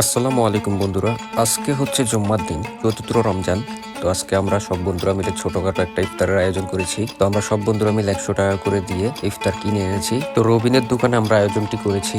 আসসালামু আলাইকুম বন্ধুরা। আজকে হচ্ছে জুম্মার দিন, চতুর্থ রমজান। তো আজকে আমরা সব বন্ধুরা মিলে ছোটখাটো একটা ইফতারের আয়োজন করেছি। তো আমরা সব বন্ধুরা মিলে একশো টাকা করে দিয়ে ইফতার কিনে এনেছি। তো রবিনের দোকানে আমরা আয়োজনটি করেছি।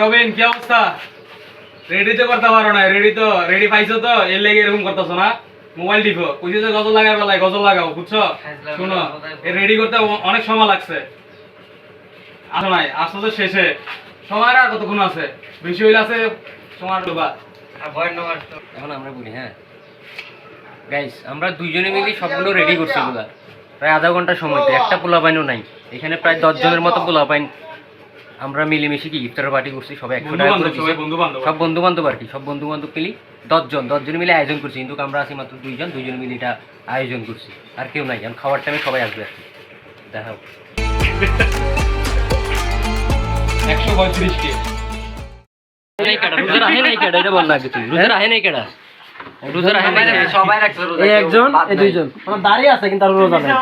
রবিন কি অবস্থা? রেডি তো করতে পারো না রেডি তো রেডি পাইছো তো? এর লেগে এরকম করতেছো না? মোবাইল টিপো। কইছে যে গজল লাগার বেলায় গজল লাগাও বুঝছ? শুনো রেডি করতে অনেক সময় লাগছে। আসো নাই আসো তো শেষে। সময় আর কতক্ষণ আছে? বেশি হইলে আছে সময় ডোবা। এখন আমরা বলি হ্যাঁ? গাইস আমরা দুইজনে মিলে সবগুলো রেডি করছি এগুলা। প্রায় আধা ঘণ্টা সময় তো একটা পোলা পাইনও নাই। এখানে প্রায় দশ জনের মতো পোলা পাইন আমরা মিলেমিশে কি ইফতার পার্টি করছি? সবাই একশো টাকা সব বন্ধু বান্ধব আর কি। সব বন্ধু বান্ধব মিলি দশজন। দশজন মিলে আয়োজন করছি। কিন্তু আমরা আছি মাত্র দুইজন। দুইজন মিলে এটা আয়োজন করছি। আর কেউ নাই। এখন খাওয়ার টাইমে সবাই আসবে আর কি। দেখাও। একশো পঁয়ত্রিশ কে। রোজার আহে নাই কেডা? এটা বল না তুই। রোজার আহে নাই কেডা? একজন এই দুইজন দাঁড়িয়ে আছে কিন্তু রোজা নাই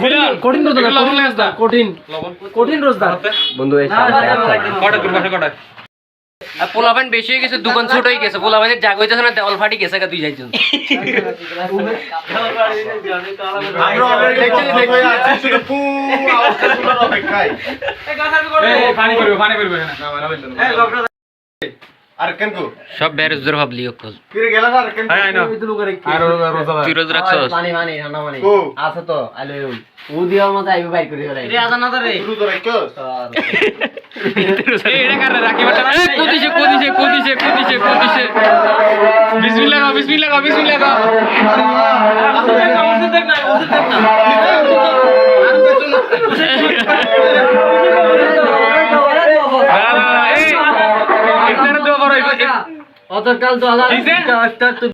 কঠিন কঠিন রোজা না, এগুলো কঠিন লবণ রোজা লাগবে। কঠিন লবণ কঠিন রোজা বন্ধু আর পোলাপাইন বেশি হয়ে গেছে দোকান ছোট হয়ে গেছে পোলাপাইনের জাগ হইতেছে না দেওয়াল ফাটি গেছে দুই যাইজন পানি করবে পানি করবে সব বেরোজদের ভাবলি অকল হ্যাঁ আই নো আর রোজা তুই রোজ রাখছস? পানি পানি ঠান্ডা পানি আছে তো আইলো ও দিওর মতো আইবে বাইর করে ফেলাই রে আজান না রে। এই এটা কারে রাখি বাটা না কুদিছে কুদিছে কুদিছে কুদিছে কুদিছে। বিসমিল্লাহ গাও বিসমিল্লাহ গাও বিসমিল্লাহ গাও না, না, না, এই ইফতারে দোয়া